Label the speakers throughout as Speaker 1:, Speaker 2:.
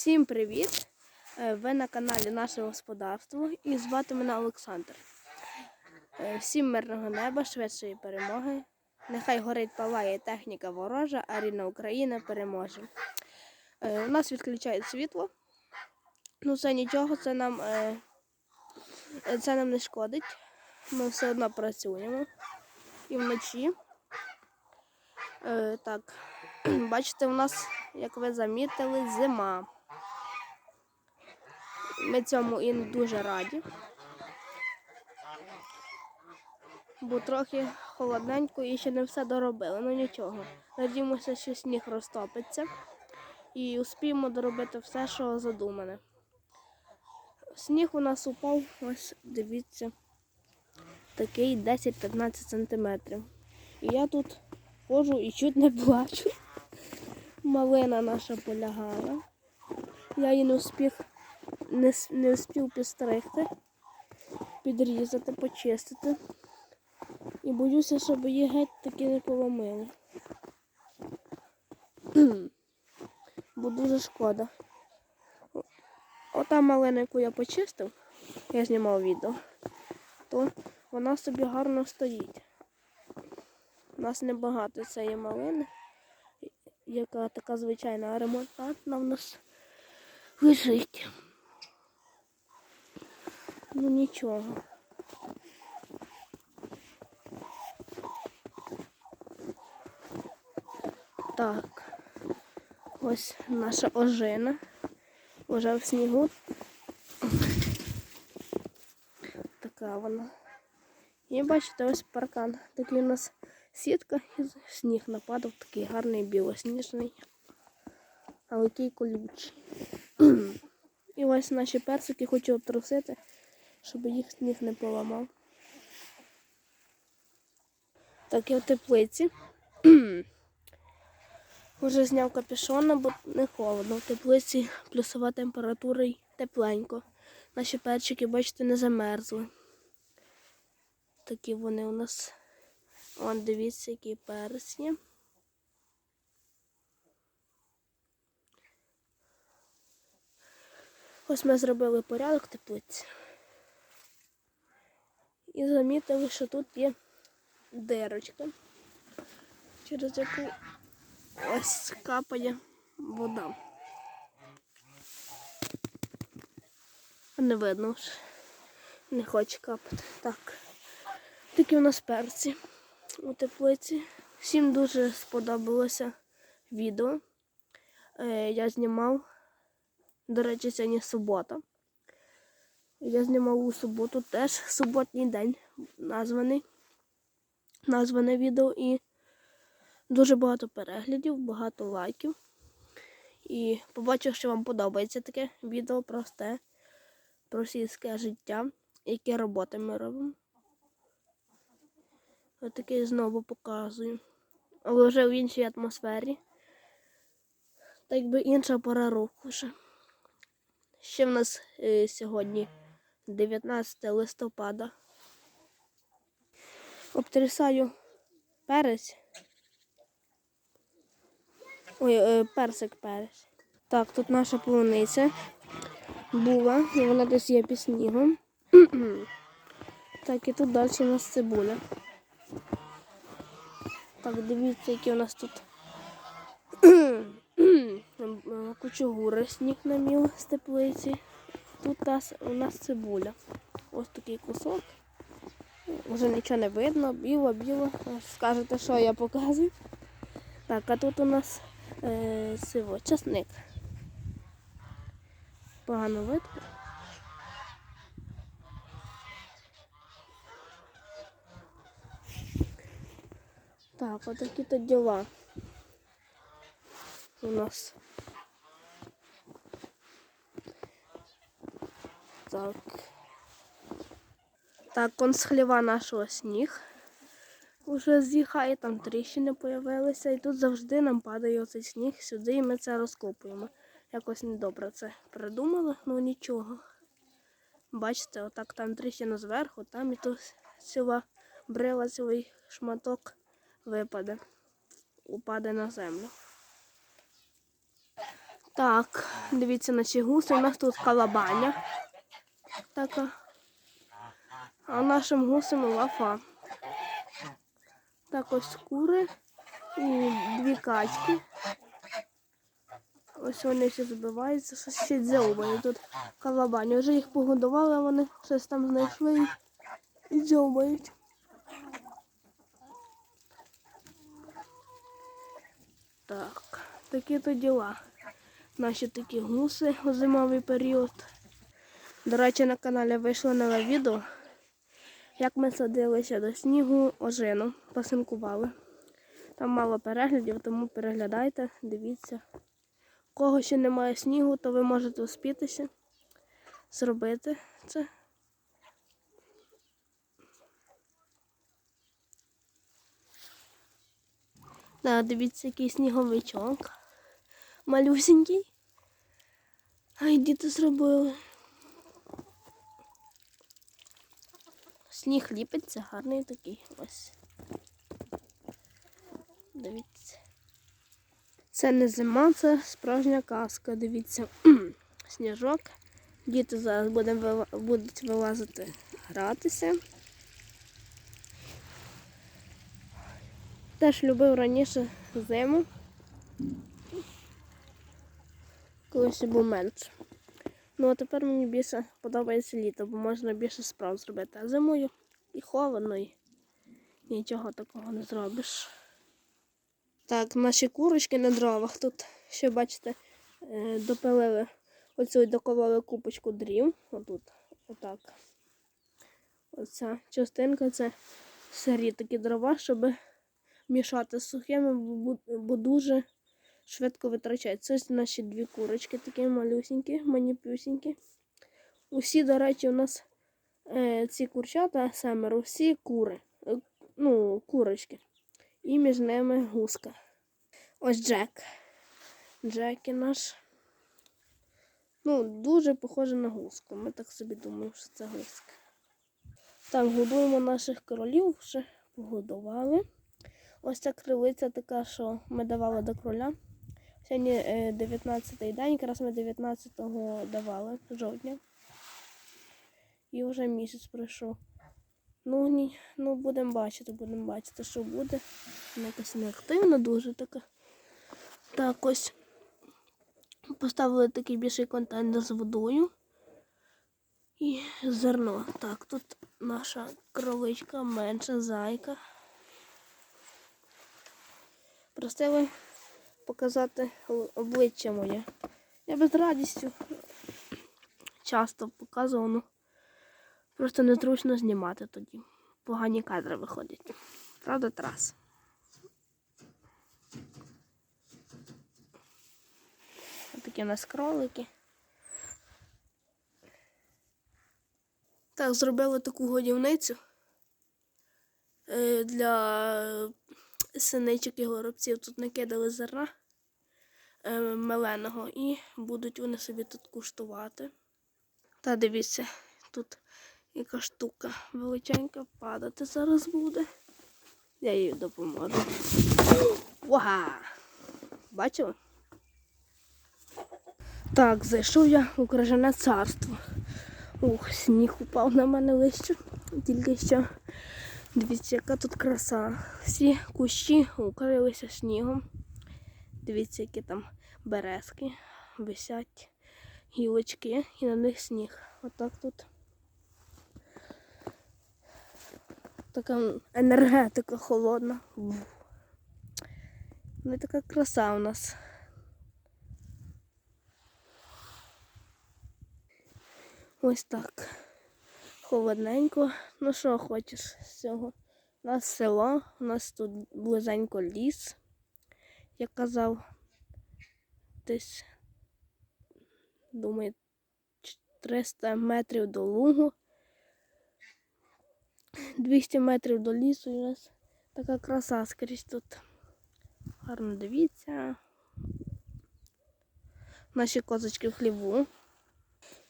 Speaker 1: Всім привіт! Е, Ви на каналі Наше Господарство і звати мене Олександр. Е, Всім мирного неба, швидшої перемоги. Нехай горить палає техніка ворожа, а рідна Україна переможе. Е, У нас відключають світло. Ну це нічого, це нам, це нам не шкодить. Ми все одно працюємо. І вночі. Так, бачите, у нас, як ви замітили, зима. Ми цьому і дуже раді. Бо трохи холодненько і ще не все доробили. Ну нічого. Надіємося, що сніг розтопиться і успіємо доробити все, що задумане. Сніг у нас упав, ось дивіться, такий 10-15 сантиметрів. І я тут ходжу і чуть не плачу. Малина наша полягала. Я її не успіх не, не успів підстригти, підрізати, почистити. І боюся, щоб її геть таки не поломили. Бо дуже шкода. Ота малина, яку я почистив, я знімав відео, то вона собі гарно стоїть. У нас небагато цієї малини, яка така звичайна, а в нас лежить. Ну нічого. Так. Ось наша ожина. Уже в снігу. Така вона. І бачите, ось паркан. Такий у нас сітка і сніг нападав, такий гарний білосніжний. Але який колючий. І ось наші персики хочу обтрусити, щоб їх сніг не поламав. Так, я в теплиці. Уже зняв капюшона, бо не холодно. В теплиці плюсова температура і тепленько. Наші перчики, бачите, не замерзли. Такі вони у нас. Вон, дивіться, які персні. Ось ми зробили порядок теплиці. І замітили, що тут є дирочка, через яку ось капає вода. Не видно вже. Не хоче капати. Так. Такі у нас перці у теплиці. Всім дуже сподобалося відео. Е, я знімав. До речі, сьогодні субота. Я знімав у суботу теж суботній день названий. Назване відео і дуже багато переглядів, багато лайків. І побачив, що вам подобається таке відео просте про сільське життя, які роботи ми робимо. Отаке знову показую. Але вже в іншій атмосфері. Так якби інша пора року вже. Ще в нас е, сьогодні 19 листопада. Обтрясаю перець. Ой, е, персик перець. Так, тут наша полуниця була, і вона десь є під снігом. так, і тут далі у нас цибуля. Так, дивіться, які у нас тут кучугури сніг намів з теплиці. Тут нас, у нас цибуля. Ось такий кусок. Вже нічого не видно, біло, біло. Скажете, що я показую. Так, а тут у нас е, сиво, часник. Погано видно. Так, отакі то діла у нас. Так. Так, он з хліва нашого сніг. Уже з'їхає, там тріщини появилися, і тут завжди нам падає оцей сніг сюди, і ми це розкопуємо. Якось недобре це придумали, ну нічого. Бачите, отак там тріщина зверху, там і тут ціла брила, цілий шматок випаде, упаде на землю. Так, дивіться наші гуси. У нас тут калабаня. Така. А нашим гусям лафа. Так ось кури і дві качки. Ось вони всі збиваються, щось ще дзьобають тут калабані. Вже їх погодували, вони щось там знайшли і дзьобають. Так, такі то діла. Наші такі гуси у зимовий період. До речі, на каналі вийшло нове відео, як ми садилися до снігу ожину, пасинкували. Там мало переглядів, тому переглядайте, дивіться. У кого ще немає снігу, то ви можете успітися зробити це. Да, дивіться, який сніговичок. Малюсенький. Ай, діти зробили. Сніг ліпиться, гарний такий ось. Дивіться. Це не зима, це справжня казка. Дивіться. Сніжок. Діти зараз будуть вилазити гратися. Теж любив раніше зиму. Коли ще був менше. Ну а тепер мені більше подобається літо, бо можна більше справ зробити. А зимою і холодно, і нічого такого не зробиш. Так, наші курочки на дровах. Тут ще бачите, е, допилили оцю докололи купочку дрів. Отут, отак. Оця частинка це сирі такі дрова, щоб мішати з сухими, бо дуже швидко витрачається. Ось наші дві курочки такі малюсінькі, маніпюсінькі. Усі, до речі, у нас е, ці курчата семеро, всі кури. Е, ну, курочки. І між ними гуска. Ось Джек. Джекі наш. Ну, дуже похоже на гуску. Ми так собі думаємо, що це гуска. Так, годуємо наших королів, вже погодували. Ось ця крилиця така, що ми давали до кроля. Сьогодні 19-й день, якраз ми 19-го давали жовтня. І вже місяць пройшов. Ну, ні, ну будемо бачити, будемо бачити, що буде. Вона якась неактивна дуже така. Так ось поставили такий більший контейнер з водою і зерно. Так, тут наша кроличка, менша зайка. Просили показати обличчя моє. Я без радістю часто показував, ну просто незручно знімати тоді. Погані кадри виходять. Правда, Тарас? Такі у нас кролики. Так, зробили таку годівницю е, для синичок і горобців. Тут накидали зерна е, меленого і будуть вони собі тут куштувати. Та дивіться, тут яка штука величенька падати зараз буде. Я їй допоможу. Вага! Бачили? Так, зайшов я у крижане царство. Ух, сніг упав на мене лише. Тільки що. Дивіться, яка тут краса. Всі кущі укрилися снігом. Дивіться, які там березки висять, гілочки і на них сніг. Отак тут. Така енергетика холодна. Ну така краса у нас. Ось так. Холодненько. Ну що хочеш з цього? У нас село, у нас тут близенько ліс, як казав. Десь, думаю, 300 метрів до лугу. 200 метрів до лісу і у нас така краса скрізь тут. Гарно дивіться. Наші козочки в хліву.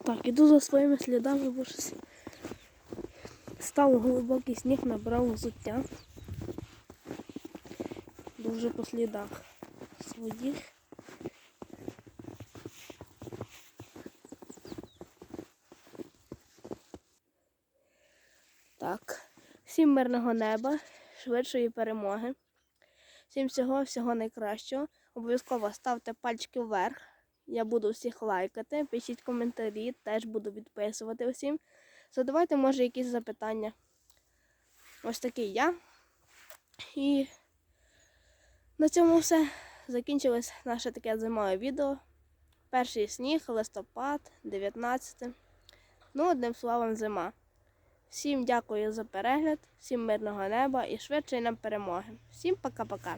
Speaker 1: Так, іду за своїми слідами, бо щось став глибокий сніг, набрав взуття. Дуже по слідах своїх. Так, всім мирного неба, швидшої перемоги. Всім всього, всього найкращого. Обов'язково ставте пальчики вверх. Я буду всіх лайкати, пишіть коментарі, теж буду відписувати всім. Задавайте, може, якісь запитання. Ось такий я. І на цьому все. Закінчилось наше таке зимове відео. Перший сніг, листопад, 19. Ну, одним словом, зима. Всім дякую за перегляд, всім мирного неба і швидшої нам перемоги. Всім пока-пока.